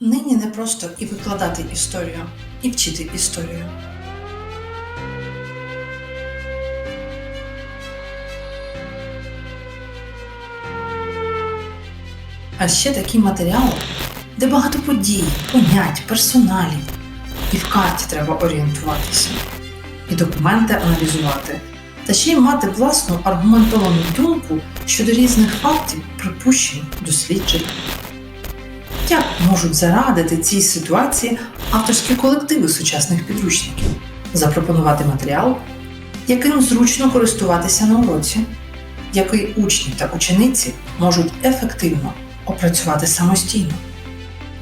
Нині не просто і викладати історію, і вчити історію. А ще такі матеріали, де багато подій, понять, персоналів. І в карті треба орієнтуватися, і документи аналізувати, та ще й мати власну аргументовану думку щодо різних фактів, припущень, досліджень. Як можуть зарадити цій ситуації авторські колективи сучасних підручників? Запропонувати матеріал, яким зручно користуватися на уроці, який учні та учениці можуть ефективно опрацювати самостійно.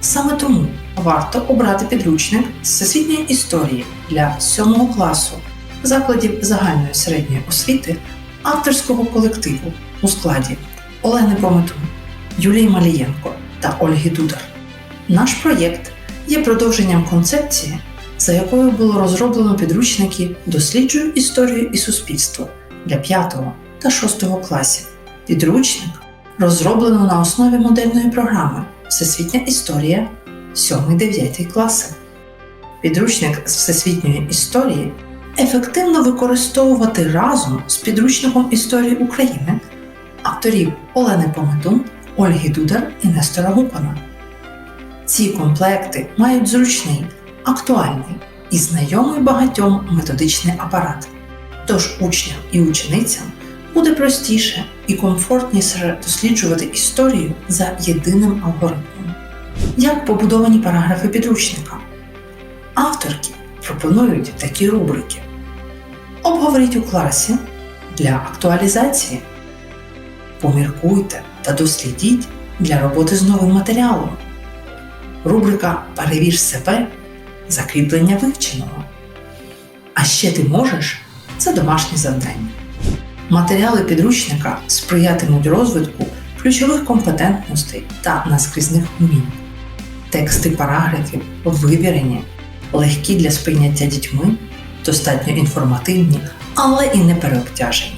Саме тому варто обрати підручник з всесвітньої історії для 7 класу закладів загальної середньої освіти авторського колективу у складі Олени Пометун, Юлії Малієнко та Ольги Дудар. Наш проєкт є продовженням концепції, за якою було розроблено підручники Досліджую історію і суспільство для 5 та 6 класів. Підручник розроблено на основі модельної програми Всесвітня історія 7-9 класи. Підручник з всесвітньої історії ефективно використовувати разом з підручником історії України авторів Олени Пометун, Ольги Дудар і Нестора Гупана. Ці комплекти мають зручний, актуальний і знайомий багатьом методичний апарат. Тож учням і ученицям буде простіше і комфортніше досліджувати історію за єдиним алгоритмом. Як побудовані параграфи підручника? Авторки пропонують такі рубрики: Обговоріть у класі для актуалізації. Поміркуйте та дослідіть для роботи з новим матеріалом. Рубрика Перевір себе закріплення вивченого. А ще ти можеш це домашнє завдання. Матеріали підручника сприятимуть розвитку ключових компетентностей та наскрізних умінь. Тексти параграфів вивірені, легкі для сприйняття дітьми, достатньо інформативні, але і не переобтяжені.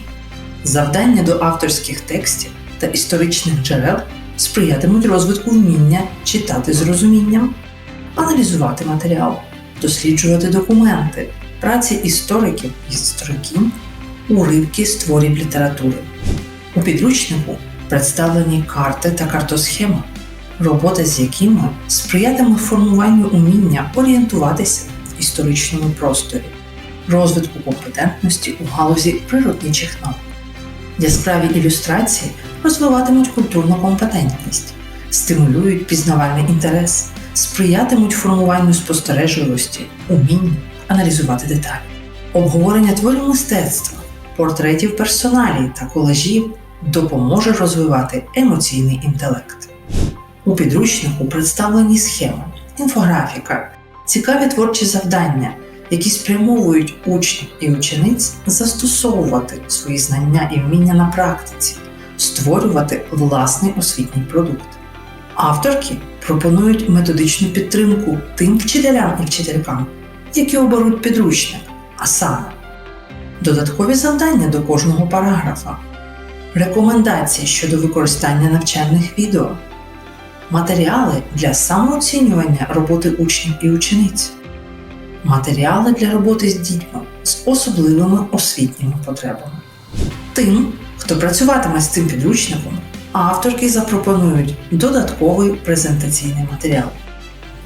Завдання до авторських текстів та історичних джерел сприятимуть розвитку вміння читати з розумінням, аналізувати матеріал, досліджувати документи, праці істориків і істориків, уривки з творів літератури. У підручнику представлені карти та картосхема, робота з якими сприятиме формуванню уміння орієнтуватися в історичному просторі, розвитку компетентності у галузі природничих наук. Яскраві ілюстрації розвиватимуть культурну компетентність, стимулюють пізнавальний інтерес, сприятимуть формуванню спостережливості, умінню аналізувати деталі. Обговорення творів мистецтва, портретів персоналій та колажів допоможе розвивати емоційний інтелект. У підручнику представлені схеми, інфографіка, цікаві творчі завдання, які спрямовують учнів і учениць застосовувати свої знання і вміння на практиці, створювати власний освітній продукт. Авторки пропонують методичну підтримку тим вчителям і вчителькам, які оберуть підручник, а саме додаткові завдання до кожного параграфа, рекомендації щодо використання навчальних відео, матеріали для самооцінювання роботи учнів і учениць, матеріали для роботи з дітьми з особливими освітніми потребами. Тим, хто працюватиме з цим підручником, авторки запропонують додатковий презентаційний матеріал.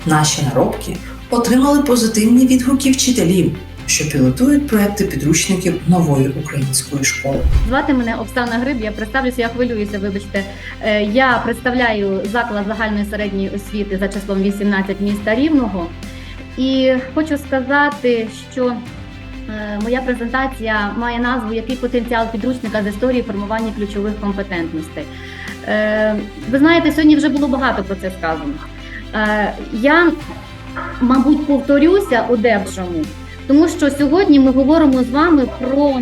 Наші наробки отримали позитивні відгуки вчителів, що пілотують проекти підручників нової української школи. Звати мене Оксана Гриб, я представлюся, я хвилююся, вибачте. Е, Я представляю заклад загальної середньої освіти за числом 18 міста Рівного. І хочу сказати, що е, моя презентація має назву Який потенціал підручника з історії формування ключових компетентностей. Е, Ви знаєте, сьогодні вже було багато про це сказано. Е, Я, мабуть, повторюся у дечому, тому що сьогодні ми говоримо з вами про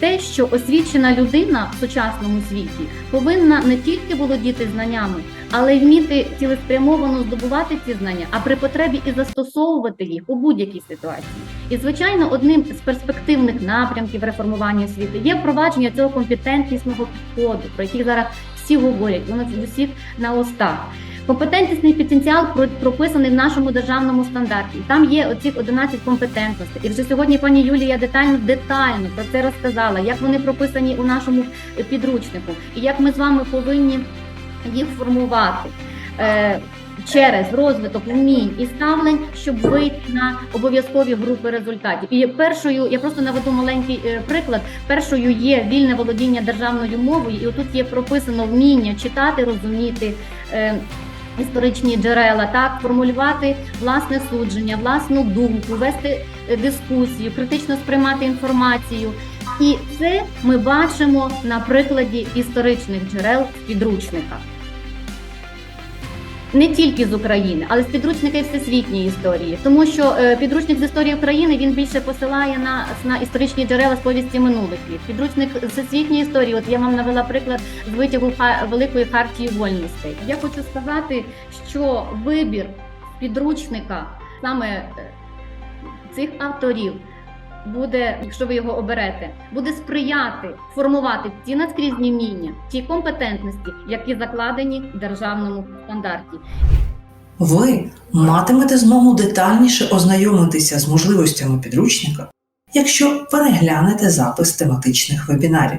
те, що освічена людина в сучасному світі повинна не тільки володіти знаннями, але й вміти цілеспрямовано здобувати ці знання, а при потребі і застосовувати їх у будь-якій ситуації. І звичайно, одним з перспективних напрямків реформування освіти є впровадження цього компетентнісного підходу, про який зараз всі говорять, воно у всіх на устах. Компетентність потенціал про- прописаний в нашому державному стандарті. Там є оці 11 компетентностей. І вже сьогодні пані Юлія детально детально про це розказала, як вони прописані у нашому е, підручнику, і як ми з вами повинні їх формувати. Е, Через розвиток вмінь і ставлень, щоб вийти на обов'язкові групи результатів. І першою я просто наведу маленький е, приклад. Першою є вільне володіння державною мовою, і отут є прописано вміння читати, розуміти. Історичні джерела, так формулювати власне судження, власну думку, вести е, дискусію, критично сприймати інформацію. І це ми бачимо на прикладі історичних джерел в підручниках. Не тільки з України, але з підручника всесвітньої історії, тому що е, підручник з історії України він більше посилає на, на історичні джерела з повісті минулих літ. Підручник всесвітньої історії, от я вам навела приклад з витягу Великої хартії вольностей. Я хочу сказати, що вибір підручника саме е, цих авторів буде, якщо ви його оберете, буде сприяти формувати ті наскрізні вміння, ті компетентності, які закладені в державному стандарті. Ви матимете змогу детальніше ознайомитися з можливостями підручника, якщо переглянете запис тематичних вебінарів.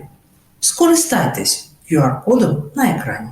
Скористайтесь QR-кодом на екрані.